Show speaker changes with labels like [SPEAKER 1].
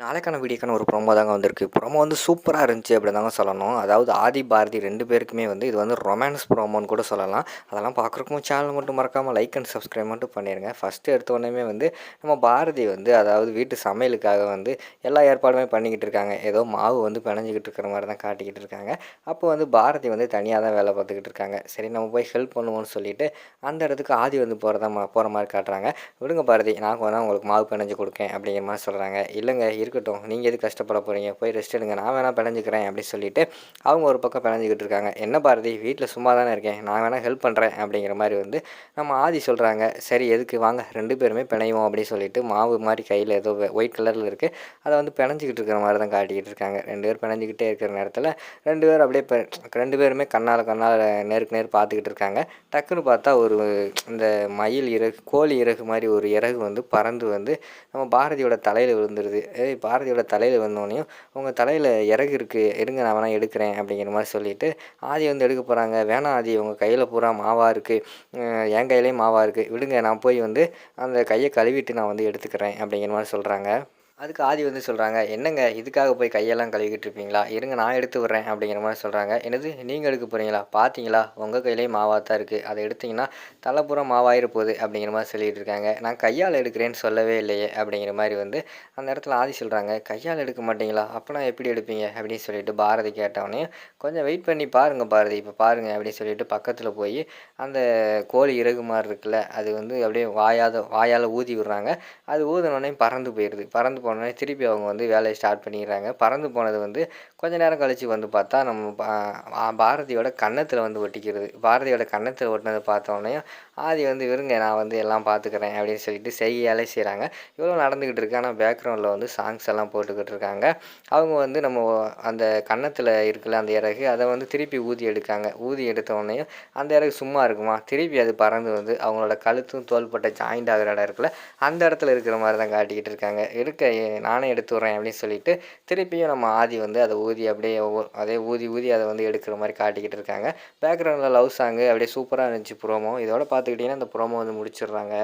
[SPEAKER 1] நாளைக்கான வீடியோக்கான ஒரு ப்ரோமோ தாங்க வந்திருக்கு. ப்ரொமோ வந்து சூப்பராக இருந்துச்சு அப்படி தாங்க சொல்லணும். அதாவது ஆதி பாரதி ரெண்டு பேருக்குமே வந்து இது வந்து ரொமான்ஸ் ப்ரோமோன்னு கூட சொல்லலாம். அதெல்லாம் பார்க்குறக்கும் சேனல் மட்டும் மறக்காமல் லைக் அண்ட் சப்ஸ்கிரைப் மட்டும் பண்ணிடுங்க ஃபஸ்ட்டு எடுத்த உடனே வந்து நம்ம பாரதி வந்து அதாவது வீட்டு சமையலுக்காக வந்து எல்லா ஏற்பாடுமே பண்ணிக்கிட்டு இருக்காங்க. ஏதோ மாவு வந்து பிணைஞ்சிக்கிட்டு இருக்கிற மாதிரி தான் காட்டிக்கிட்டு இருக்காங்க. அப்போ வந்து பாரதி வந்து தனியாக தான் வேலை பார்த்துக்கிட்டு இருக்காங்க. சரி நம்ம போய் ஹெல்ப் பண்ணுவோம்னு சொல்லிட்டு அந்த இடத்துக்கு ஆதி வந்து போகிறதா போகிற மாதிரி காட்டுறாங்க. விடுங்க பாரதி நான் வந்து உங்களுக்கு மாவு பிணைஞ்சு கொடுக்கேன் அப்படிங்கிற மாதிரி சொல்கிறாங்க இல்லைங்க இருக்கட்டும். நீங்கள் எது கஷ்டப்பட போகிறீங்க போய் ரெஸ்ட் எடுங்க. நான் வேணால் பிணைஞ்சிக்கிறேன் அப்படின்னு சொல்லிட்டு அவங்க ஒரு பக்கம் பிணைஞ்சிக்கிட்டு இருக்காங்க. என்ன பாரதி? வீட்டில் சும்மா தானே இருக்கேன். நான் வேணால் ஹெல்ப் பண்ணுறேன் அப்படிங்கிற மாதிரி வந்து நம்ம ஆதி சொல்கிறாங்க சரி எதுக்கு? வாங்க. ரெண்டு பேருமே பிணைவோம் அப்படின்னு சொல்லிட்டு மாவு மாதிரி கையில் ஏதோ ஒயிட் கலரில் இருக்குது அதை வந்து பிணைஞ்சிக்கிட்டு இருக்கிற மாதிரி தான் காட்டிக்கிட்டு இருக்காங்க. ரெண்டு பேர் பிணைஞ்சிக்கிட்டே இருக்கிற நேரத்தில் ரெண்டு பேர் அப்படியே ரெண்டு பேருமே கண்ணால் கண்ணால் நேருக்கு நேர் பார்த்துக்கிட்டு இருக்காங்க. டக்குன்னு பார்த்தா ஒரு இந்த மயில் இறகு கோழி இறகு மாதிரி ஒரு இறகு வந்து பறந்து வந்து நம்ம பாரதியோட தலையில் விழுந்துருது. ஏய் பாரதியோட தலையில் வந்தோடனையும் உங்கள் தலையில் இறகு இருக்குது எடுங்க நான் வேணால் எடுக்கிறேன் அப்படிங்கிற மாதிரி சொல்லிவிட்டு ஆதி வந்து எடுக்க போகிறாங்க வேணாம் ஆதி உங்கள் கையில் பூரா மாவாக இருக்குது என் கையிலேயும் மாவாக இருக்குது விடுங்க நான் போய் வந்து அந்த கையை கழுவிட்டு நான் வந்து எடுத்துக்கிறேன் அப்படிங்கிற மாதிரி சொல்கிறாங்க அதுக்கு ஆதி வந்து சொல்கிறாங்க என்னங்க இதுக்காக போய் கையெல்லாம் கழுவிக்கிட்டு இருப்பீங்களா? இருங்க நான் எடுத்து விட்றேன் அப்படிங்கிற மாதிரி சொல்கிறாங்க என்னது நீங்கள் எடுக்க போகிறீங்களா பார்த்தீங்களா உங்கள் கையிலேயே மாவாக தான் இருக்குது அதை எடுத்திங்கன்னா தலைப்புறம் மாவாயிரு போகுது அப்படிங்கிற மாதிரி சொல்லிகிட்டு இருக்காங்க. நான் கையால் எடுக்கிறேன்னு சொல்லவே இல்லையே அப்படிங்கிற மாதிரி வந்து அந்த இடத்துல ஆதி சொல்கிறாங்க கையால் எடுக்க மாட்டீங்களா? அப்போனா எப்படி எடுப்பீங்க? அப்படின்னு சொல்லிட்டு பாரதி கேட்டவொடனே கொஞ்சம் வெயிட் பண்ணி பாருங்கள் பாரதி இப்போ பாருங்கள் அப்படின்னு சொல்லிட்டு பக்கத்தில் போய் அந்த கோழி இறகு மாதிரி இருக்குல்ல அது வந்து அப்படியே வாயாத வாயால் ஊதி விடுறாங்க. அது ஊதினோடனே பறந்து போயிடுது. பறந்து போனோடனே திருப்பி அவங்க வந்து வேலையை ஸ்டார்ட் பண்ணிடுறாங்க. பறந்து போனது வந்து கொஞ்ச நேரம் கழித்து வந்து பார்த்தா நம்ம பாரதியோட கன்னத்தில் வந்து ஒட்டிக்கிறது. பாரதியோட கன்னத்தில் ஒட்டினதை பார்த்தோன்னே ஆதி வந்து விருங்க நான் வந்து எல்லாம் பார்த்துக்கிறேன் அப்படின்னு சொல்லிட்டு செய்யாலே செய்கிறாங்க இவ்வளோ நடந்துக்கிட்டு இருக்கு. ஆனால் பேக்ரவுண்டில் வந்து சாங்ஸ் எல்லாம் போட்டுக்கிட்டு இருக்காங்க. அவங்க வந்து நம்ம அந்த கன்னத்தில் இருக்குல்ல அந்த இறகு அதை வந்து திருப்பி ஊதி எடுக்காங்க. ஊதி எடுத்தோடனே அந்த இறகு சும்மா இருக்குமா? திருப்பி அது பறந்து வந்து அவங்களோட கழுத்தும் தோள்பட்ட ஜாயிண்ட் ஆகிற இடம் இருக்குல்ல அந்த இடத்துல இருக்கிற மாதிரி தான் காட்டிக்கிட்டு இருக்காங்க. இருக்க நானே எடுத்து விட்றேன் அப்படின்னு சொல்லிட்டு திருப்பியும் நம்ம ஆதி வந்து அதை ஊதி அப்படியே அதே ஊதி ஊதி அதை வந்து எடுக்கிற மாதிரி காட்டிக்கிட்டு இருக்காங்க. பேக்ரவுண்டில் லவ் சாங்கு அப்படியே சூப்பராக இருந்துச்சு ப்ரோமோ இதோட பார்த்து பார்த்துக்கிட்டிங்கன்னா இந்த ப்ரோமோ வந்து முடிச்சிடுறாங்க.